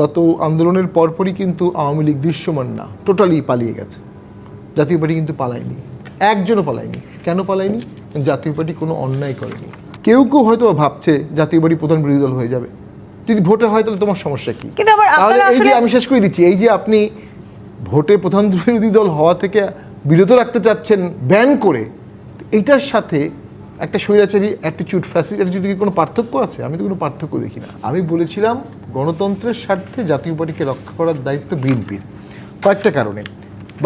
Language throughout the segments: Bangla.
গত আন্দোলনের পরপরই কিন্তু আওয়ামী লীগ দৃশ্যমান না টোটালি পালিয়ে গেছে। জাতীয় পার্টি কিন্তু পালায়নি একজনও পালায়নি। কেন পালায়নি? জাতীয় পার্টি কোনো অন্যায় করেনি। কেউ কেউ হয়তো ভাবছে জাতীয় পার্টি প্রধান বিরোধী দল হয়ে যাবে। যদি ভোটে হয় তাহলে তোমার সমস্যা কি? তাহলে এই যে আমি শেষ করে দিচ্ছি এই যে আপনি ভোটে প্রধান বিরোধী দল হওয়া থেকে বিরত রাখতে চাচ্ছেন ব্যান করে এইটার সাথে একটা স্বৈরাচারী অ্যাটিটিউড ফ্যাসিলিটি যদি কোনো পার্থক্য আছে? আমি তো কোনো পার্থক্য দেখি না। আমি বলেছিলাম গণতন্ত্রের স্বার্থে জাতীয় পার্টিকে রক্ষা করার দায়িত্ব বিএনপির কয়েকটা কারণে।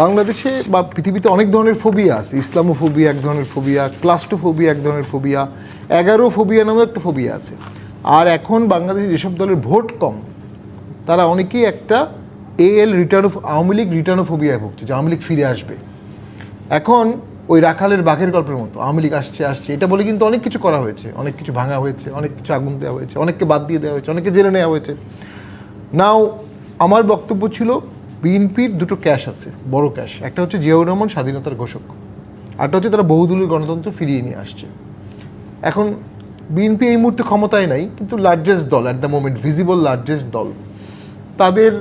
বাংলাদেশে বা পৃথিবীতে অনেক ধরনের ফোবিয়া আছে। ইসলামোফোবিয়া এক ধরনের ফোবিয়া ক্লাস্টোফোবিয়া এক ধরনের ফোবিয়া এগারো ফোবিয়া নামেও একটা ফোবিয়া আছে। আর এখন বাংলাদেশে যেসব দলের ভোট কম, তারা অনেকেই একটা AL return of Awami League return of ফোবিয়ায় ভুগছে, যে আওয়ামী লীগ ফিরে আসবে। এখন ওই রাখালের বাঘের গল্পের মতো। আওয়ামী লীগ আসছে আসছে। এটা বলে কিন্তু অনেক কিছু করা হয়েছে। অনেক কিছু ভাঙা হয়েছে, অনেক কিছু আগুন দেওয়া হয়েছে, অনেককে বাদ দিয়ে দেওয়া হয়েছে অনেকে জেলে নেওয়া হয়েছে। নাও আমার বক্তব্য ছিল, বিএনপির দুটো ক্যাশ আছে, বড় ক্যাশ। একটা হচ্ছে জিয়াউর রহমান স্বাধীনতার ঘোষক। আরটা হচ্ছে তারা বহুদলীয় গণতন্ত্র ফিরিয়ে নিয়ে আসছে। এখন, বিএনপি এই মুহূর্তে ক্ষমতায় নাই, কিন্তু লার্জেস্ট দল at the moment visible largest দল। তাদের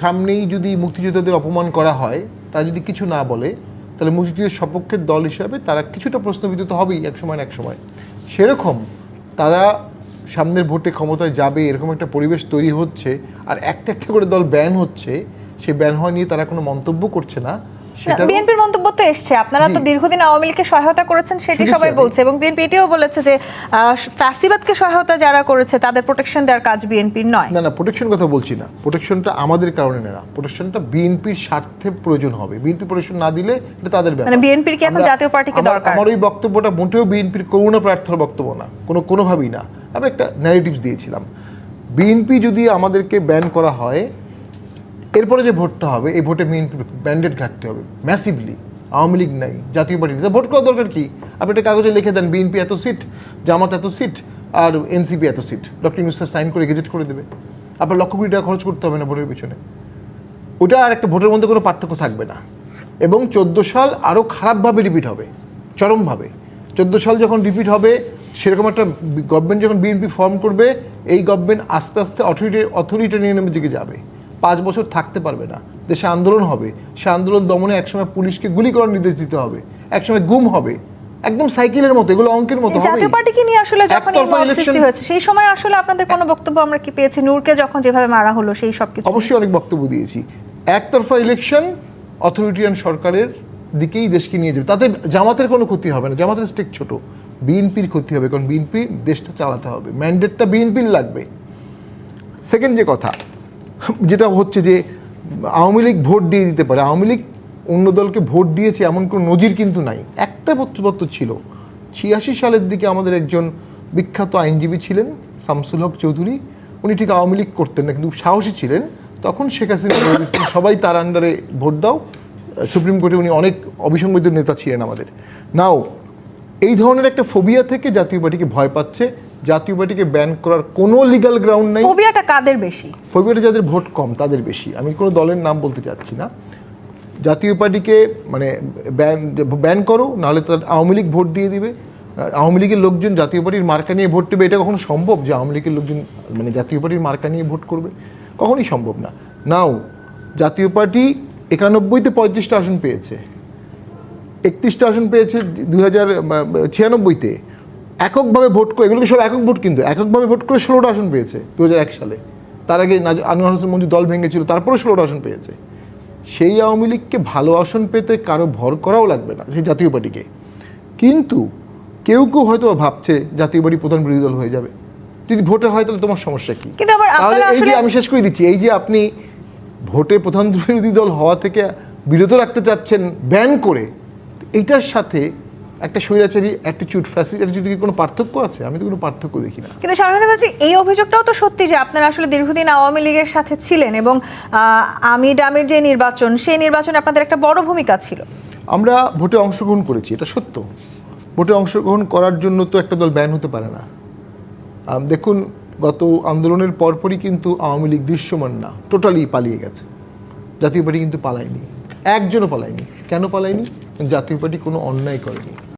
সামনেই যদি মুক্তিযোদ্ধাদের অপমান করা হয় তা যদি কিছু না বলে তাহলে মুক্তিযুদ্ধের সপক্ষের দল হিসাবে তারা কিছুটা প্রশ্নবিদ্ধ হবেই এক সময় এক সময়। সেরকম তারা সামনের ভোটে ক্ষমতায় যাবে, এরকম একটা পরিবেশ তৈরি হচ্ছে, আর একটা একটা করে দল ব্যান হচ্ছে, সেই ব্যান হওয়া নিয়ে তারা কোনো মন্তব্য করছে না। বিএনপির মন্তব্য তো এসছে। আপনারা তো দীর্ঘদিন আওয়ামী লীগকে সহায়তা করেছেন সেটি সবাই বলছে এবং বিএনপি এটিও বলেছে যে ফ্যাসিবাদকে সহায়তা যারা করেছে তাদের প্রোটেকশন দেওয়ার কাজ বিএনপির নয়। না না প্রোটেকশন কথা বলছি না। প্রোটেকশনটা আমাদের কারণে না। প্রোটেকশনটা বিএনপির স্বার্থে প্রয়োজন হবে। বিএনপি প্রোটেকশন না দিলে এটা তাদের ব্যাপার। মানে বিএনপির কি এখন জাতীয় পার্টিকে দরকার? আমার ওই বক্তব্যটা মোটেও বিএনপির করুণা প্রার্থনার বক্তব্য না। কোনো কোনোভাবেই না। আমি একটা ন্যারেটিভস দিয়েছিলাম। বিএনপি যদি আমাদেরকে ব্যান করা হয় এরপরে যে ভোটটা হবে, এই ভোটে বিএনপি ব্যান্ডেড ঘাটতে হবে ম্যাসিভলি আওয়ামী লীগ নাই, জাতীয় পার্টি নেই। ভোট করার দরকার কি? আপনি একটা কাগজে লিখে দেন বিএনপি এত সিট জামাত এত সিট আর এনসিপি এত সিট ডক্টর ইউনুস সাইন করে গেজেট করে দেবে। আপনার লক্ষ কোটি টাকা খরচ করতে হবে না ভোটের পিছনে। ওটা আর একটা ভোটের মধ্যে কোনো পার্থক্য থাকবে না। এবং চোদ্দ সাল আরও খারাপভাবে রিপিট হবে, চরমভাবে। চোদ্দ সাল যখন রিপিট হবে, সেরকম একটা গভর্নমেন্ট যখন বিএনপি ফর্ম করবে, এই গভর্নমেন্ট আস্তে আস্তে অথরিটি অথরিটেরিয়ানের দিকে যাবে। পাঁচ বছর থাকতে পারবে না। দেশে আন্দোলন হবে। সে আন্দোলন দমনে একসময় পুলিশকে গুলি করার নির্দেশ দিতে হবে। একসময় গুম হবে। একদম সাইকেলের মতো এগুলো অঙ্কের মতো জাতীয়। পার্টিকে নিয়ে আসলে যখন এই সৃষ্টি হয়েছে সেই সময় আসলে আপনাদের কোনো বক্তব্য আমরা কি পেয়েছি? নূরকে যখন যেভাবে মারা হলো সেই সব কিছু অবশ্যই অনেক বক্তব্য দিয়েছি। একতরফা ইলেকশন অথরিটিয়ান সরকারের দিকেই দেশকে নিয়ে যাবে। তাতে জামাতের কোনো ক্ষতি হবে না। জামাতের স্টেক ছোট। বিএনপির ক্ষতি হবে কারণ বিএনপি দেশটা চালাতে হবে। ম্যান্ডেটটা বিএনপির লাগবে। সেকেন্ড যে কথা যেটা হচ্ছে যে আওয়ামী লীগ ভোট দিয়ে দিতে পারে। আওয়ামী লীগ অন্য দলকে ভোট দিয়েছে এমন কোনো নজির কিন্তু নাই। একটা পত্রপত্র ছিল, ছিয়াশি সালের দিকে আমাদের একজন বিখ্যাত আইনজীবী ছিলেন, শামসুল হক চৌধুরী। উনি ঠিক আওয়ামী লীগ করতেন না, কিন্তু সাহসী ছিলেন। তখন শেখ হাসিনা সবাই তার আন্ডারে ভোট দাও। সুপ্রিম কোর্টে উনি অনেক অবিসংবিত নেতা ছিলেন আমাদের। নাও এই ধরনের একটা ফোবিয়া থেকে জাতীয় পার্টিকে ভয় পাচ্ছে। জাতীয় পার্টিকে ব্যান করার কোনো লিগ্যাল গ্রাউন্ড নাই। ফোবিয়াটা কাদের বেশি? ফোবিয়াটা যাদের ভোট কম তাদের বেশি। আমি কোনো দলের নাম বলতে চাচ্ছি না। জাতীয় পার্টিকে মানে ব্যান ব্যান করো নাহলে তার আওয়ামী লীগ ভোট দিয়ে দিবে। আওয়ামী লীগের লোকজন জাতীয় পার্টির মার্কা নিয়ে ভোট দেবে এটা কখনো সম্ভব যে আওয়ামী লীগের লোকজন মানে জাতীয় পার্টির মার্কা নিয়ে ভোট করবে? কখনই সম্ভব না। নাও জাতীয় পার্টি একানব্বইতে পঁয়ত্রিশটা আসন পেয়েছে। একত্রিশটা আসন পেয়েছে দুই হাজার ছিয়ানব্বইতে। এককভাবে ভোট করে এগুলোকে সব একক ভোট কিন্তু এককভাবে ভোট করে ষোলোটা আসন পেয়েছে দু এক সালে। তার আগে আনোয়ার হোসেন মঞ্জু দল ভেঙেছিল তারপরে ষোলোটা আসন পেয়েছে। সেই আওয়ামী লীগকে ভালো আসন পেতে কারও ভর করাও লাগবে না সেই জাতীয় পার্টিকে। কিন্তু কেউ কেউ হয়তো ভাবছে জাতীয় পার্টি প্রধান বিরোধী দল হয়ে যাবে। যদি ভোটে হয় তাহলে তোমার সমস্যা কি? তাহলে এই যে আমি শেষ করে দিচ্ছি এই যে আপনি ভোটে প্রধান বিরোধী দল হওয়া থেকে বিরত রাখতে চাচ্ছেন ব্যান করে এইটার সাথে একটা স্বৈরাচারী অ্যাটিটিউড ফ্যাসিলিটি যদি কোনো পার্থক্য আছে? আমি তো কোনো পার্থক্য দেখি না। কিন্তু স্বাভাবিকভাবে এই অভিযোগটাও তো সত্যি যে আপনারা আসলে দীর্ঘদিন আওয়ামী লীগের সাথে ছিলেন এবং আহ, আমির আমির যে নির্বাচন সেই নির্বাচনে আপনাদের একটা বড় ভূমিকা ছিল। আমরা ভোটে অংশগ্রহণ করেছি এটা সত্য। ভোটে অংশগ্রহণ করার জন্য তো একটা দল ব্যান হতে পারে না। দেখুন গত আন্দোলনের পরপরই কিন্তু আওয়ামী লীগ দৃশ্যমান না টোটালি পালিয়ে গেছে। জাতীয় পার্টি কিন্তু পালায়নি একজনও পালায়নি। কেন পালায়নি? জাতীয় পার্টি কোনো অন্যায় করেনি।